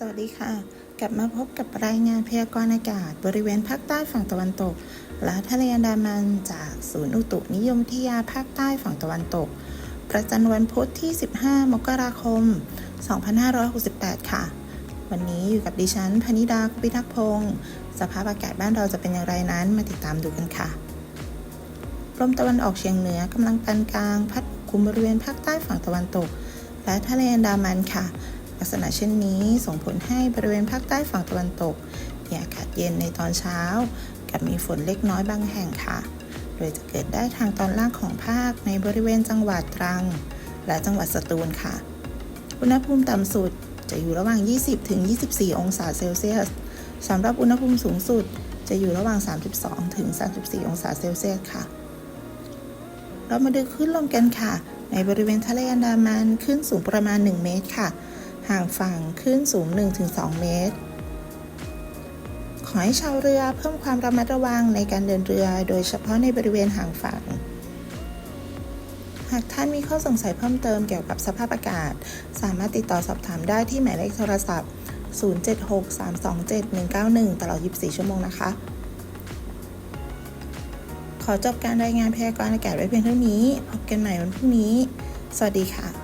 สวัสดีค่ะ กลับมาพบกับรายงานพยากรณ์อากาศ บริเวณภาคใต้ฝั่งตะวันตก และทะเลอันดามันจากศูนย์อุตุนิยมวิทยาภาคใต้ฝั่งตะวันตก ประจันวันพุธที่ 15 มกราคม 2568 ค่ะ วันนี้อยู่กับดิฉันพนิดาคุปิทักษ์พงศ์สภาพอากาศบ้านเราจะเป็นอย่างไรนั้นมาติดตามดูกันค่ะลมตะวันออกเฉียงเหนือกำลังปานกลาง พัดปกคลุมบริเวณภาคใต้ฝั่งตะวันตก และทะเลอันดามันค่ะ ลักษณะเช่นนี้ส่งผลให้บริเวณภาคใต้ฝั่งตะวันตกมีอากาศเย็นในตอนเช้า กับมีฝนเล็กน้อยบางแห่งค่ะ โดยจะเกิดได้ทางตอนล่างของภาคในบริเวณจังหวัดตรัง และจังหวัดสตูลค่ะ อุณหภูมิต่ำสุดจะอยู่ระหว่าง 20ถึง24 องศาเซลเซียสสำหรับอุณหภูมิสูงสุดจะอยู่ระหว่าง 32ถึง34 องศาเซลเซียสค่ะ เรามาดูคลื่นลมกันค่ะ ในบริเวณทะเลอันดามันคลื่นสูงประมาณ 1 เมตรค่ะ ห่างฝั่งคลื่นสูง 1-2 เมตร ขอให้ชาวเรือเพิ่มความระมัดระวังในการเดินเรือ โดยเฉพาะในบริเวณห่างฝั่ง หากท่านมีข้อสงสัยเพิ่มเติมเกี่ยวกับสภาพอากาศ สามารถติดต่อสอบถามได้ที่หมายเลขโทรศัพท์ 0763271191 ตลอด 24 ชั่วโมงนะคะ ขอจบการรายงานพยากรณ์อากาศไว้เพียงเท่านี้ พบกันใหม่วันพรุ่งนี้ สวัสดีค่ะ